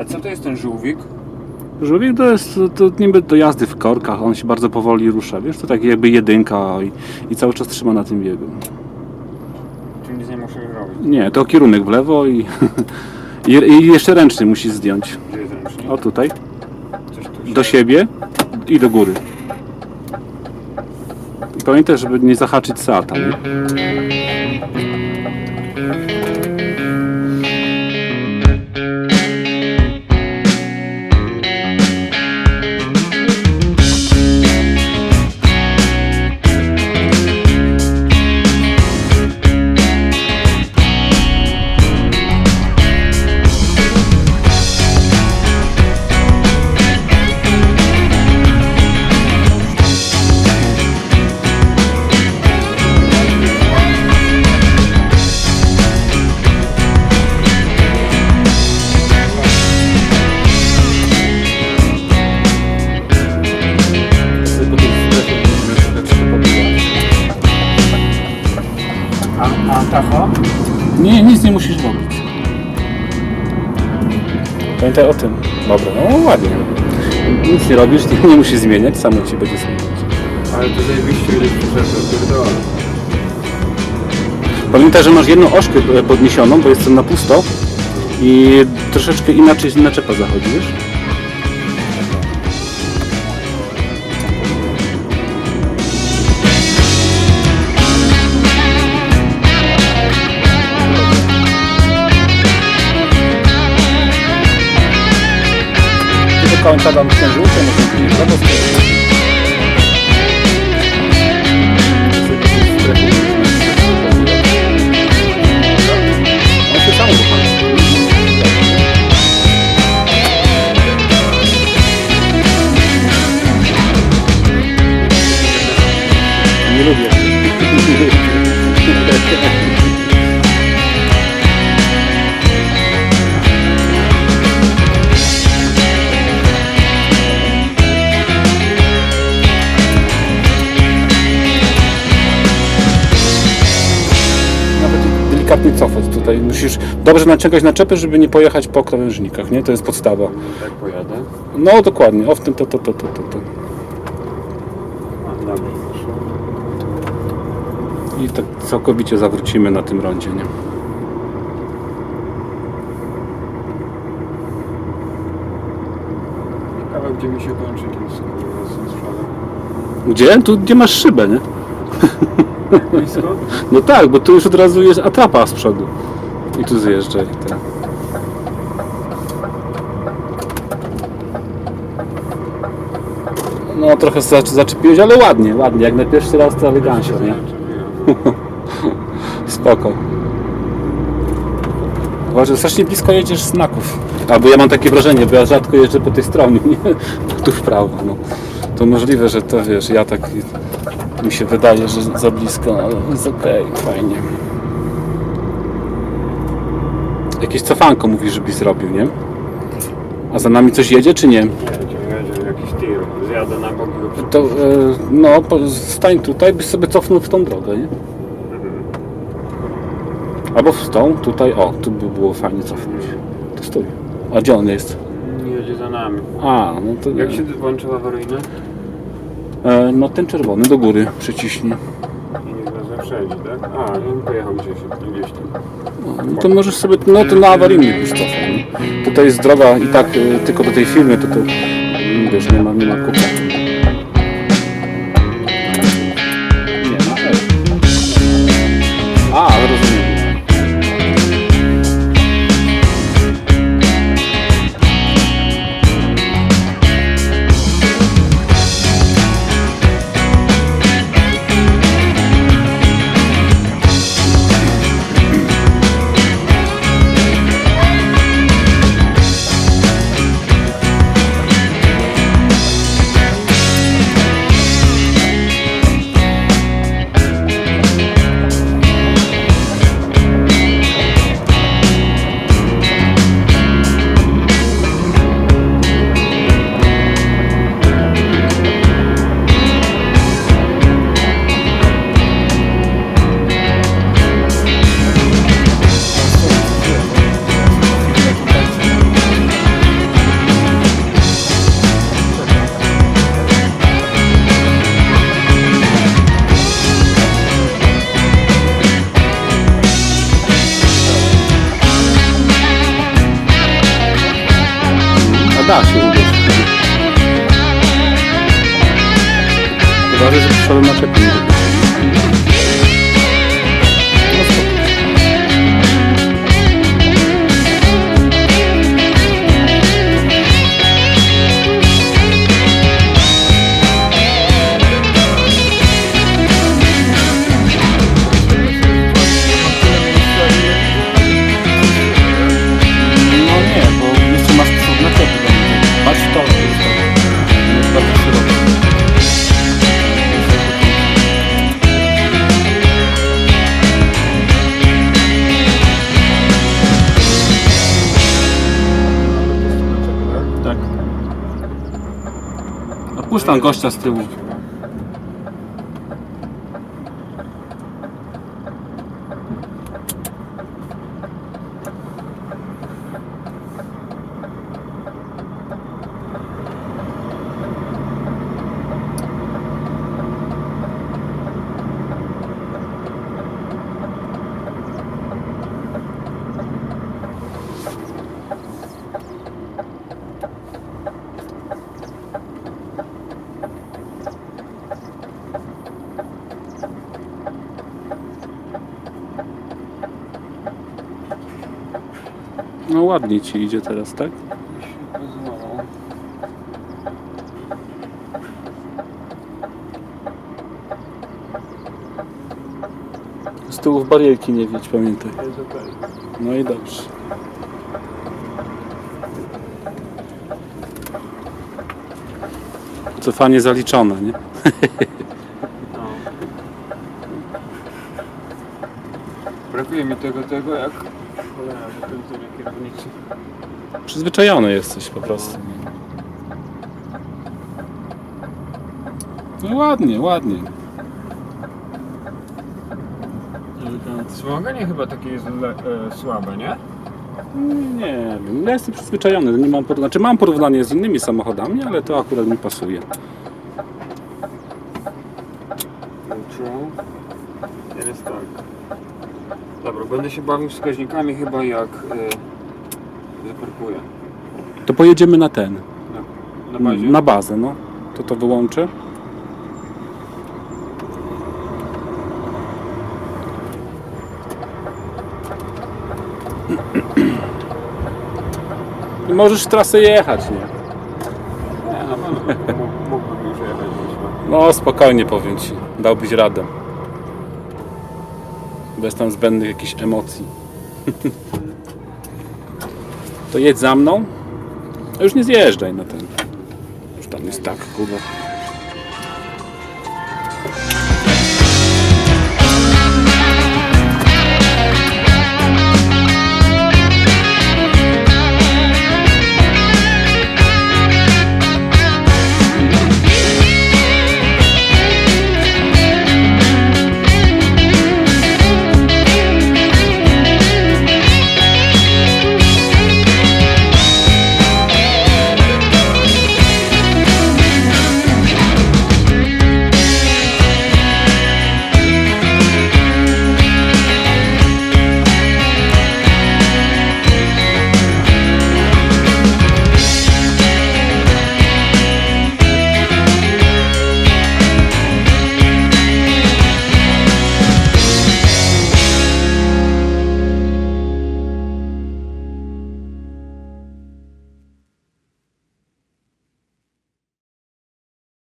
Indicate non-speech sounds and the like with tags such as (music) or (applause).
A co to jest ten żółwik? Żółwik to jest to, niby do jazdy w korkach, on się bardzo powoli rusza, wiesz, to tak jakby jedynka i, i cały czas trzyma na tym biegu. Czy nic nie muszę robić? Nie, to kierunek w lewo i, (laughs) i, i jeszcze ręczny musisz zdjąć. Gdzie jest ręcznik? O tutaj, Coś tu się... do siebie i do góry. I pamiętaj, żeby nie zahaczyć Seata, nie? A, a tacho? Nie, nic nie musisz robić. Pamiętaj o tym. Dobra, no ładnie. Nic nie robisz, (laughs) nie, nie musisz zmieniać, samo ci będzie zmieniać. Ale to zajebiście ile przeszło, pierdolę. Pamiętaj, że masz jedną ośkę e, podniesioną, bo jest na pusto i troszeczkę inaczej naczepa zachodzi, wiesz? końca Wam księżycem, oczywiście dla delikatnie cofać tutaj. Musisz dobrze naciągać naczepy, żeby nie pojechać po krawężnikach, nie? To jest podstawa. Tak pojadę. No dokładnie, o w tym to, to, to, to, to, to. I tak całkowicie zawrócimy na tym rondzie, nie? Ciekawe, gdzie mi się kończy ten z. Gdzie? Tu gdzie masz szybę, nie? (laughs) Blisko? No tak, bo tu już od razu jest atrapa z przodu. I tu zjeżdżaj. Tak. No trochę zac- zaczepiłeś, ale ładnie, ładnie. Jak na pierwszy raz to elegancja, nie? (laughs) Spoko. Uważaj, strasznie blisko jedziesz znaków. Albo ja mam takie wrażenie, bo ja rzadko jeżdżę po tej stronie, (laughs) nie? Tu w prawo, no. To możliwe, że to wiesz, ja tak mi się wydaje, że za blisko, ale jest okej, fajnie. Jakieś cofanko mówisz, żebyś zrobił, nie? A za nami coś jedzie, czy nie? Jakiś tir. Zjadę na bok To, e, no, stań tutaj, byś sobie cofnął w tą drogę, nie? Albo w tą, tutaj, o, tu by było fajnie cofnąć. To stój. A gdzie on jest? Nie jedzie za nami. A, no to... Jak się włączyła awaryjna? E, no ten czerwony do góry przyciśnie. I niech nas zaprzedzi, tak? A, on pojechał gdzieś, gdzieś tam. No to możesz sobie, no to na awaryjny już nie? Tutaj jest droga i tak e, tylko do tej firmy, to to mm, wiesz, nie ma, nie ma kupa. Da się uwierzyć. Uważaj, żeby przodem na czepie nie robić. No puść tam gościa z tyłu. No ładnie ci idzie teraz, tak? Z tyłu w barierki nie wiedź, pamiętaj. No i dobrze. Cofanie zaliczone, nie? Brakuje mi tego, tego jak... Cholera, że ten tyle kierowniczy. Przyzwyczajony jesteś po prostu. No ładnie, ładnie. Wspomaganie chyba takie jest le, e, słabe, nie? Nie wiem, ja jestem przyzwyczajony. Nie mam, znaczy mam porównanie z innymi samochodami, ale to akurat mi pasuje. Neutral. Teraz tak. Dobra, będę się bawił wskaźnikami chyba jak e, zaparkuję. To pojedziemy na ten, Na, na bazie. na bazę, no. To to wyłączę. I (clears throat) możesz w trasę jechać, nie? Nie, no, no, mógł- mógłbym już jechać. No spokojnie powiem Ci, dałbyś radę. Bez tam zbędnych jakichś emocji. to jedź za mną. A Już nie zjeżdżaj na ten. Już tam jest tak, kurwa.